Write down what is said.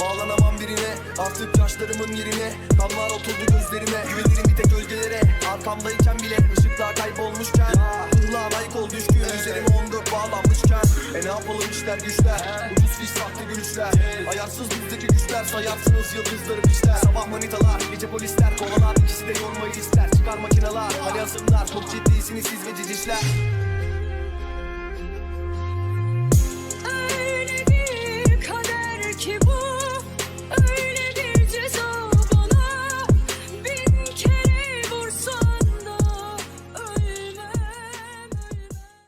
Bağlanamam birine, Artık yaşlarımın yerine Kanlar oturdu gözlerime Güvenirim bir tek gölgelere Arkamdayken bile ışıklar kaybolmuşken Ihlığa layık ol düşkün Üzerime 14 bağlanmışken E ne yapalım işler güçler Ucuz fiş sahte gülüşler Ayarsız bizdeki güçler Sayarsınız yıldızları pişler Sabah manitalar gece polisler Kovalar ikisi de yormayı ister Çıkar makineler hadi asımlar Çok ciddisiniz siz ve cicişler.